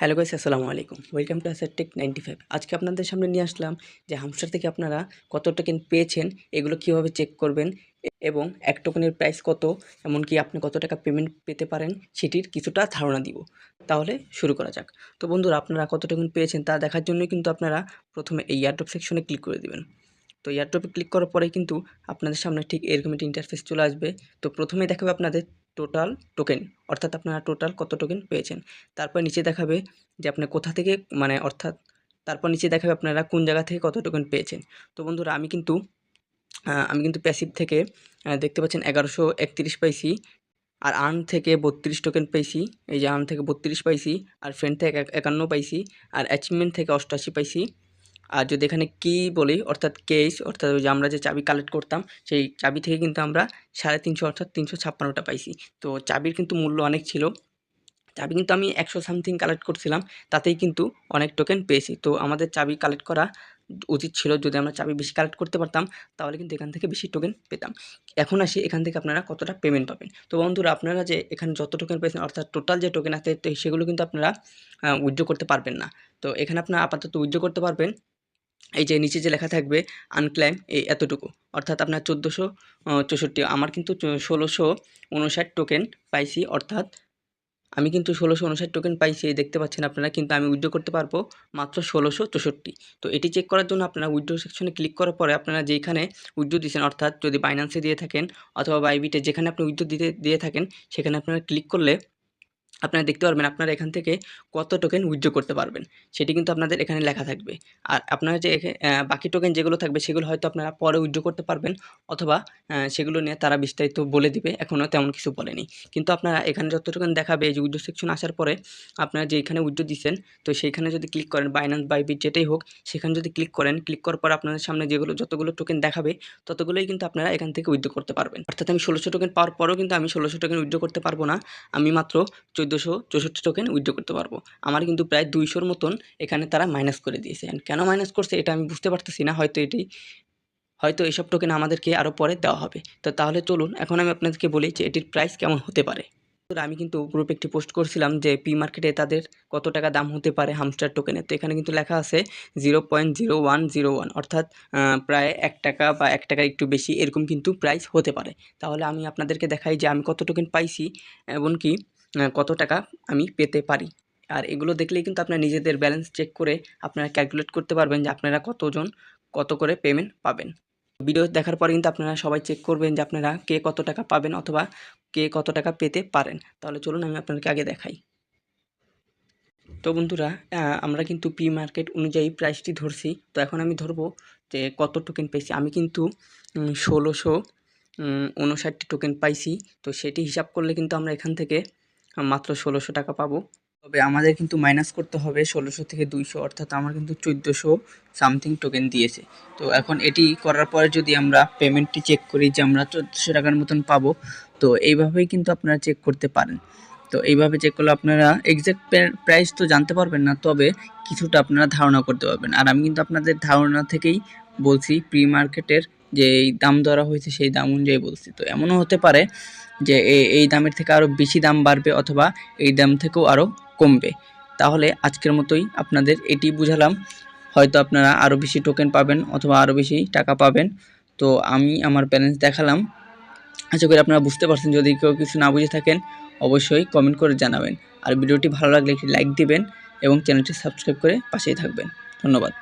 Hello guys, আসসালামু আলাইকুম। Welcome to Asset Tech ninety five. আজকে আপনাদের সামনে নিয়ে আসলাম যে হামস্টার থেকে আপনারা কত টোকেন পেয়েছেন, এগুলো কীভাবে চেক করবেন এবং এক টোকেনের প্রাইস কত, এমনকি আপনি কত টাকা পেমেন্ট পেতে পারেন, সেটির কিছুটা ধারণা দিব। তাহলে শুরু করা যাক। তো বন্ধুরা, আপনারা কত টোকেন পেয়েছেন তা দেখার জন্যই কিন্তু আপনারা প্রথমে এই এয়ারড্রপ সেকশনে ক্লিক করে দিবেন। তো এয়ারড্রপে ক্লিক করার পরে কিন্তু আপনাদের সামনে ঠিক এরকম একটি ইন্টারফেস চলে আসবে। তো প্রথমে দেখাবে আপনাদের টোটাল টোকেন অর্থাৎ আপনারা টোটাল কত টোকেন পেয়েছেন? তারপর নিচে দেখাবে যে আপনি কোথা থেকে মানে অর্থাৎ তারপর নিচে দেখাবে আপনারা কোন জায়গা থেকে কত টোকেন পেয়েছেন। তো বন্ধুরা, আমি কিন্তু আমি কিন্তু প্যাসিভ থেকে দেখতে পাচ্ছেন এগারোশো একত্রিশ পাইছি, আর আর্ন থেকে বত্রিশ টোকেন পাইছি এই যে আর্ন থেকে বত্রিশ পাইছি, আর ফ্রেন্ড থেকে একান্ন পাইছি, আর অ্যাচিভমেন্ট থেকে অষ্টআশি পাইছি। আর যদি এখানে কি বলি, অর্থাৎ কেস অর্থাৎ যে আমরা যে চাবি কালেক্ট করতাম, সেই চাবি থেকে কিন্তু আমরা সাড়ে তিনশো অর্থাৎ তিনশো ছাপ্পান্নটা পাইছি। তো চাবির কিন্তু মূল্য অনেক ছিল। চাবি কিন্তু আমি একশো সামথিং কালেক্ট করছিলাম, তাতেই কিন্তু অনেক টোকেন পেয়েছি। তো আমাদের চাবি কালেক্ট করা উচিত ছিল, যদি আমরা চাবি বেশি কালেক্ট করতে পারতাম, তাহলে কিন্তু এখান থেকে বেশি টোকেন পেতাম। এখন আসি, এখান থেকে আপনারা কতটা পেমেন্ট পাবেন? তো বন্ধুরা, আপনারা যে এখানে যত টোকেন পেয়েছেন, অর্থাৎ টোটাল যে টোকেন আছে সেগুলো কিন্তু আপনারা উইথড্র করতে পারবেন না। তো এখানে আপনারা আপাতত উইথড্র করতে পারবেন। এই যে নিচে যে লেখা থাকবে আনক্লাইম, এই এতটুকু। অর্থাৎ আপনার চোদ্দোশো চৌষট্টি। আমার কিন্তু ষোলোশো উনষাট টোকেন পাইছি, অর্থাৎ আমি কিন্তু ষোলোশো উনষাট টোকেন পাইছি দেখতে পাচ্ছেন আপনারা, কিন্তু আমি উইথড্র করতে পারব মাত্র ষোলোশো চৌষট্টি। তো এটি চেক করার জন্য আপনারা উইথড্র সেকশনে ক্লিক করার পরে আপনারা যেখানে উইথড্র দিয়েছেন, অর্থাৎ যদি বাইন্যান্সে দিয়ে থাকেন অথবা বাইবিটে যেখানে আপনি উইথড্র দিতে, দিয়ে থাকেন, সেখানে আপনারা ক্লিক করলে আপনারা দেখতে পারবেন আপনারা এখান থেকে কত টোকেন উইথড্র করতে পারবেন। সেটি কিন্তু আপনাদের এখানে লেখা থাকবে। আর আপনারা যে বাকি টোকেন যেগুলো থাকবে সেগুলো হয়তো আপনারা পরে উইথড্র করতে পারবেন অথবা সেগুলো নিয়ে তারা বিস্তারিত বলে দিবে। এখনও তেমন কিছু বলেনি। কিন্তু আপনারা এখানে যত টোকেন দেখাবে যে উইথড্র সেকশন আসার পরে আপনারা যেখানে উইথড্র দিচ্ছেন তো সেইখানে যদি ক্লিক করেন বাইন্যান্স বাইবিট যেটাই হোক, সেখানে যদি ক্লিক করেন ক্লিক করার পর আপনাদের সামনে যেগুলো, যতগুলো টোকেন দেখাবে, ততগুলোই কিন্তু আপনারা এখান থেকে উইথড্র করতে পারবেন। অর্থাৎ আমি ষোলোশো টোকেন পাওয়ার পরেও কিন্তু আমি ষোলোশো টোকেন উইথড্র করতে পারব না। আমি মাত্র চোদ্দোশো চৌষট্টি টোকেন উইথড্র করতে পারব। আমার কিন্তু প্রায় দুইশোর মতন এখানে তারা মাইনাস করে দিয়েছে। And কেন মাইনাস করছে এটা আমি বুঝতে পারতেছি না, হয়তো এটি, হয়তো এইসব টোকেন আমাদেরকে আরও পরে দেওয়া হবে। তো তাহলে চলুন, এখন আমি আপনাদেরকে বলি যে এটির প্রাইস কেমন হতে পারে। আমি কিন্তু গ্রুপে একটি পোস্ট করছিলাম যে পি মার্কেটে তাদের কত টাকা দাম হতে পারে হামস্টার টোকেনের তো এখানে কিন্তু লেখা আছে zero point zero one zero one অর্থাৎ প্রায় এক টাকা বা এক টাকা একটু বেশি এরকম কিন্তু প্রাইস হতে পারে। তাহলে আমি আপনাদেরকে দেখাই যে আমি কত টোকেন পাইছি, এমনকি কত টাকা আমি পেতে পারি। আর এগুলো দেখলেই কিন্তু আপনার নিজেদের ব্যালেন্স চেক করে আপনারা ক্যালকুলেট করতে পারবেন যে আপনারা কতজন কত করে পেমেন্ট পাবেন। ভিডিও দেখার পরে কিন্তু আপনারা সবাই চেক করবেন যে আপনারা কে কত টাকা পাবেন অথবা কে কত টাকা পেতে পারেন। তাহলে চলুন আমি আপনাদেরকে আগে দেখাই। তো বন্ধুরা আমরা কিন্তু পি মার্কেট অনুযায়ী প্রাইসটি ধরছি। তো এখন আমি ধরবো যে কত টোকেন পেয়েছি আমি কিন্তু ষোলোশো উনষাটটি টোকেন পাইছি। তো সেটি হিসাব করলে কিন্তু আমরা এখান থেকে মাত্র ষোলোশো টাকা পাবো। তবে আমাদের কিন্তু মাইনাস করতে হবে ষোলোশো থেকে দুইশো, অর্থাৎ আমার কিন্তু চোদ্দোশো সামথিং টোকেন দিয়েছে। তো এখন এটি করার পরে যদি আমরা পেমেন্টটি চেক করি যে আমরা চোদ্দোশো টাকার মতন পাবো, তো এইভাবেই কিন্তু আপনারা চেক করতে পারেন। তো এইভাবে চেক করলে আপনারা এক্সাক্ট প্রাইস তো জানতে পারবেন না, তবে কিছুটা আপনারা ধারণা করতে পারবেন। আর আমি কিন্তু আপনাদের ধারণা থেকেই বলছি প্রি মার্কেটের যে এই দাম ধরা হয়েছে, সেই দাম অনুযায়ী বলছি। তো এমনও হতে পারে যে এই দামের থেকে আরও বেশি দাম বাড়বে অথবা এই দাম থেকেও আরও কমবে। তাহলে আজকের মতোই আপনাদের এটি বুঝালাম। হয়তো আপনারা আরও বেশি টোকেন পাবেন অথবা আরও বেশি টাকা পাবেন। তো আমি আমার ব্যালেন্স দেখালাম। আশা করি আপনারা বুঝতে পারছেন। যদি কেউ কিছু না বুঝে থাকেন, অবশ্যই কমেন্ট করে জানাবেন। আর ভিডিওটি ভালো লাগলে একটি লাইক দিবেন এবং চ্যানেলটি সাবস্ক্রাইব করে পাশেই থাকবেন। ধন্যবাদ।